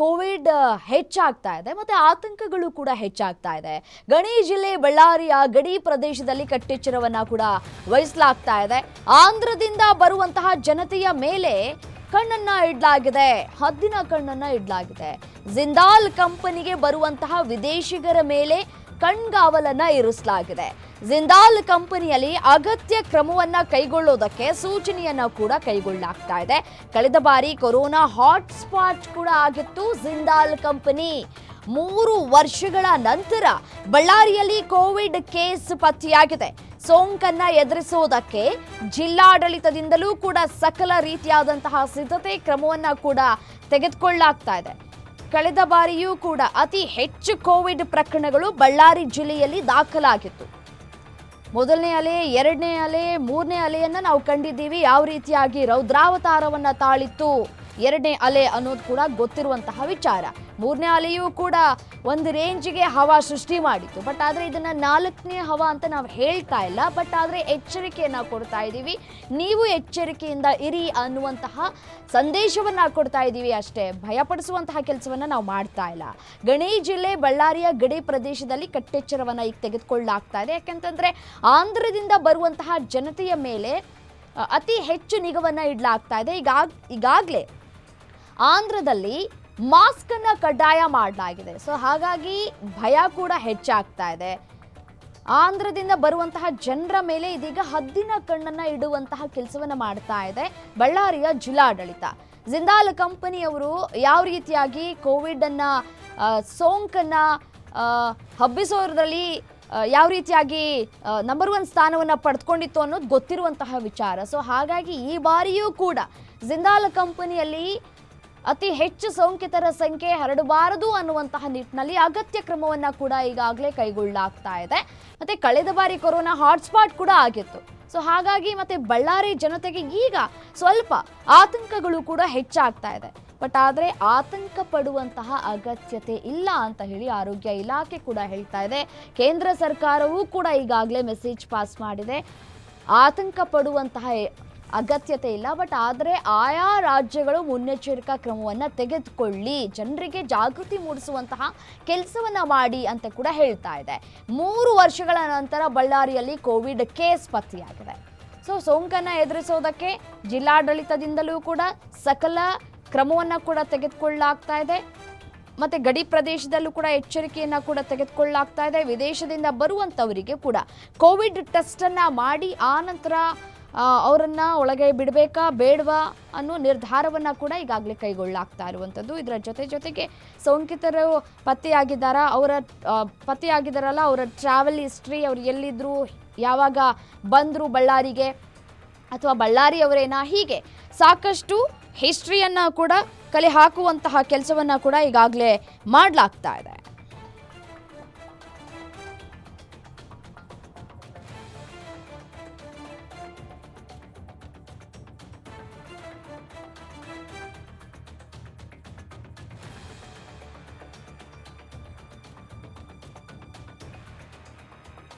Covid ಹೆಚ್ಚಾಗ್ತಾ ಇದೆ ಮತ್ತೆ ಆತಂಕಗಳು ಕೂಡ ಹೆಚ್ಚಾಗ್ತಾ ಇದೆ. ಗಣಿ ಜಿಲ್ಲೆ ಬಳ್ಳಾರಿಯ ಗಡಿ ಪ್ರದೇಶದಲ್ಲಿ ಕಟ್ಟೆಚ್ಚರವನ್ನ ಕೂಡ ವಹಿಸಲಾಗ್ತಾ ಇದೆ. ಆಂಧ್ರದಿಂದ ಬರುವಂತಹ ಜನತೆಯ ಮೇಲೆ ಕಣ್ಣನ್ನ ಇಡಲಾಗಿದೆ. ಹದ್ದಿನ ಕಣ್ಣನ್ನ ಇಡಲಾಗಿದೆ. ಜಿಂದಾಲ್ ಕಂಪನಿಗೆ ಬರುವಂತಹ ವಿದೇಶಿಗರ ಮೇಲೆ ಕಣ್ಗಾವಲನ್ನ ಇರಿಸಲಾಗಿದೆ. ಜಿಂದಾಲ್ ಕಂಪನಿಯಲ್ಲಿ ಅಗತ್ಯ ಕ್ರಮವನ್ನ ಕೈಗೊಳ್ಳೋದಕ್ಕೆ ಸೂಚನೆಯನ್ನ ಕೂಡ ಕೈಗೊಳ್ಳಲಾಗ್ತಾ ಇದೆ. ಕಳೆದ ಬಾರಿ ಕೊರೋನಾ ಹಾಟ್ ಸ್ಪಾಟ್ ಕೂಡ ಆಗಿತ್ತು ಜಿಂದಾಲ್ ಕಂಪನಿ. ಮೂರು ವರ್ಷಗಳ ನಂತರ ಬಳ್ಳಾರಿಯಲ್ಲಿ ಕೋವಿಡ್ ಕೇಸ್ ಪತ್ತೆಯಾಗಿದೆ. ಸೋಂಕನ್ನ ಎದುರಿಸುವುದಕ್ಕೆ ಜಿಲ್ಲಾಡಳಿತದಿಂದಲೂ ಕೂಡ ಸಕಲ ರೀತಿಯಾದಂತಹ ಸಿದ್ಧತೆ ಕ್ರಮವನ್ನ ಕೂಡ ತೆಗೆದುಕೊಳ್ಳಲಾಗ್ತಾ ಇದೆ. ಕಳೆದ ಬಾರಿಯೂ ಕೂಡ ಅತಿ ಹೆಚ್ಚು ಕೋವಿಡ್ ಪ್ರಕರಣಗಳು ಬಳ್ಳಾರಿ ಜಿಲ್ಲೆಯಲ್ಲಿ ದಾಖಲಾಗಿತ್ತು. ಮೊದಲನೇ ಅಲೆ, ಎರಡನೇ ಅಲೆ, ಮೂರನೇ ಅಲೆಯನ್ನ ನಾವು ಕಂಡಿದ್ದೀವಿ. ಯಾವ ರೀತಿಯಾಗಿ ರೌದ್ರಾವತಾರವನ್ನ ತಾಳಿತ್ತು? ಎರಡನೇ ಅಲೆ ಅನ್ನೋದು ಕೂಡ ಗೊತ್ತಿರುವಂತಹ ವಿಚಾರ. ಮೂರನೇ ಅಲೆಯೂ ಕೂಡ ಒಂದು ರೇಂಜ್ಗೆ ಹವಾ ಸೃಷ್ಟಿ ಮಾಡಿತ್ತು. ಬಟ್ ಆದರೆ ಇದನ್ನು ನಾಲ್ಕನೇ ಹವಾ ಅಂತ ನಾವು ಹೇಳ್ತಾ ಇಲ್ಲ. ಬಟ್ ಆದರೆ ಎಚ್ಚರಿಕೆಯನ್ನು ಕೊಡ್ತಾ ಇದ್ದೀವಿ ನೀವು ಎಚ್ಚರಿಕೆಯಿಂದ ಇರಿ ಅನ್ನುವಂತಹ ಸಂದೇಶವನ್ನು ಕೊಡ್ತಾ ಇದ್ದೀವಿ ಅಷ್ಟೇ. ಭಯಪಡಿಸುವಂತಹ ಕೆಲಸವನ್ನು ನಾವು ಮಾಡ್ತಾ ಇಲ್ಲ. ಗಣಿ ಜಿಲ್ಲೆ ಬಳ್ಳಾರಿಯ ಗಡಿ ಪ್ರದೇಶದಲ್ಲಿ ಕಟ್ಟೆಚ್ಚರವನ್ನು ಈಗ ತೆಗೆದುಕೊಳ್ಳಲಾಗ್ತಾ ಇದೆ. ಯಾಕೆಂತಂದರೆ ಆಂಧ್ರದಿಂದ ಬರುವಂತಹ ಜನತೆಯ ಮೇಲೆ ಅತಿ ಹೆಚ್ಚು ನಿಗವನ್ನ ಇಡಲಾಗ್ತಾ ಇದೆ. ಈಗ ಈಗಾಗಲೇ ಆಂಧ್ರದಲ್ಲಿ ಮಾಸ್ಕ್ ಅನ್ನ ಕಡ್ಡಾಯ ಮಾಡಲಾಗಿದೆ. ಸೊ ಹಾಗಾಗಿ ಭಯ ಕೂಡ ಹೆಚ್ಚಾಗ್ತಾ ಇದೆ. ಆಂಧ್ರದಿಂದ ಬರುವಂತಹ ಜನರ ಮೇಲೆ ಇದೀಗ ಹದ್ದಿನ ಕಣ್ಣನ್ನ ಇಡುವಂತಹ ಕೆಲಸವನ್ನ ಮಾಡ್ತಾ ಇದೆ ಬಳ್ಳಾರಿಯ ಜಿಲ್ಲಾಡಳಿತ. ಜಿಂದಾಲ್ ಕಂಪನಿಯವರು ಯಾವ ರೀತಿಯಾಗಿ ಕೋವಿಡ್ ಅನ್ನ ಸೋಂಕನ್ನ ಹಬ್ಬಿಸೋದ್ರಲ್ಲಿ ಯಾವ ರೀತಿಯಾಗಿ ನಂಬರ್ ಒನ್ ಸ್ಥಾನವನ್ನು ಪಡೆದುಕೊಂಡಿತ್ತು ಅನ್ನೋದು ಗೊತ್ತಿರುವಂತಹ ವಿಚಾರ. ಸೊ ಹಾಗಾಗಿ ಈ ಬಾರಿಯೂ ಕೂಡ ಜಿಂದಾಲ್ ಕಂಪನಿಯಲ್ಲಿ ಅತಿ ಹೆಚ್ಚು ಸೋಂಕಿತರ ಸಂಖ್ಯೆ ಹರಡಬಾರದು ಅನ್ನುವಂತಹ ನಿಟ್ಟಿನಲ್ಲಿ ಅಗತ್ಯ ಕ್ರಮವನ್ನ ಕೂಡ ಈಗಾಗಲೇ ಕೈಗೊಳ್ಳಲಾಗ್ತಾ ಇದೆ. ಮತ್ತೆ ಕಳೆದ ಬಾರಿ ಕೊರೋನಾ ಹಾಟ್ಸ್ಪಾಟ್ ಕೂಡ ಆಗಿತ್ತು. ಸೊ ಹಾಗಾಗಿ ಮತ್ತೆ ಬಳ್ಳಾರಿ ಜನತೆಗೆ ಈಗ ಸ್ವಲ್ಪ ಆತಂಕಗಳು ಕೂಡ ಹೆಚ್ಚಾಗ್ತಾ ಇದೆ. ಬಟ್ ಆದರೆ ಆತಂಕ ಪಡುವಂತಹ ಅಗತ್ಯತೆ ಇಲ್ಲ ಅಂತ ಹೇಳಿ ಆರೋಗ್ಯ ಇಲಾಖೆ ಕೂಡ ಹೇಳ್ತಾ ಇದೆ. ಕೇಂದ್ರ ಸರ್ಕಾರವೂ ಕೂಡ ಈಗಾಗಲೇ ಮೆಸೇಜ್ ಪಾಸ್ ಮಾಡಿದೆ. ಆತಂಕ ಪಡುವಂತಹ ಅಗತ್ಯತೆ ಇಲ್ಲ ಬಟ್ ಆದರೆ ಆಯಾ ರಾಜ್ಯಗಳು ಮುನ್ನೆಚ್ಚರಿಕಾ ಕ್ರಮವನ್ನು ತೆಗೆದುಕೊಳ್ಳಿ, ಜನರಿಗೆ ಜಾಗೃತಿ ಮೂಡಿಸುವಂತಹ ಕೆಲಸವನ್ನು ಮಾಡಿ ಅಂತ ಕೂಡ ಹೇಳ್ತಾ ಇದೆ. ಮೂರು ವರ್ಷಗಳ ನಂತರ ಬಳ್ಳಾರಿಯಲ್ಲಿ ಕೋವಿಡ್ ಕೇಸ್ ಪತ್ತೆಯಾಗಿದೆ. ಸೊ ಸೋಂಕನ್ನು ಎದುರಿಸೋದಕ್ಕೆ ಜಿಲ್ಲಾಡಳಿತದಿಂದಲೂ ಕೂಡ ಸಕಲ ಕ್ರಮವನ್ನು ಕೂಡ ತೆಗೆದುಕೊಳ್ಳಲಾಗ್ತಾ ಇದೆ. ಮತ್ತು ಗಡಿ ಪ್ರದೇಶದಲ್ಲೂ ಕೂಡ ಎಚ್ಚರಿಕೆಯನ್ನು ಕೂಡ ತೆಗೆದುಕೊಳ್ಳಲಾಗ್ತಾ ಇದೆ. ವಿದೇಶದಿಂದ ಬರುವಂಥವರಿಗೆ ಕೂಡ ಕೋವಿಡ್ ಟೆಸ್ಟನ್ನು ಮಾಡಿ ಆ ನಂತರ ಅವರನ್ನ ಒಳಗೆ ಬಿಡಬೇಕಾ, ಬೇಡವಾ ಅನ್ನೋ ನಿರ್ಧಾರವನ್ನು ಕೂಡ ಈಗಾಗಲೇ ಕೈಗೊಳ್ಳಲಾಗ್ತಾ ಇರುವಂಥದ್ದು. ಇದರ ಜೊತೆ ಜೊತೆಗೆ ಸೋಂಕಿತರು ಪತ್ತೆಯಾಗಿದ್ದಾರಾ, ಅವರ ಪತ್ತೆಯಾಗಿದ್ದಾರಲ್ಲ, ಅವರ ಟ್ರಾವೆಲ್ ಹಿಸ್ಟ್ರಿ ಅವ್ರು ಎಲ್ಲಿದ್ದರು ಯಾವಾಗ ಬಂದರು ಬಳ್ಳಾರಿಗೆ ಅಥವಾ ಬಳ್ಳಾರಿಯವರೇನಾ, ಹೀಗೆ ಸಾಕಷ್ಟು ಹಿಸ್ಟ್ರಿಯನ್ನು ಕೂಡ ಕಲೆ ಹಾಕುವಂತಹ ಕೆಲಸವನ್ನು ಕೂಡ ಈಗಾಗಲೇ ಮಾಡಲಾಗ್ತಾ ಇದೆ.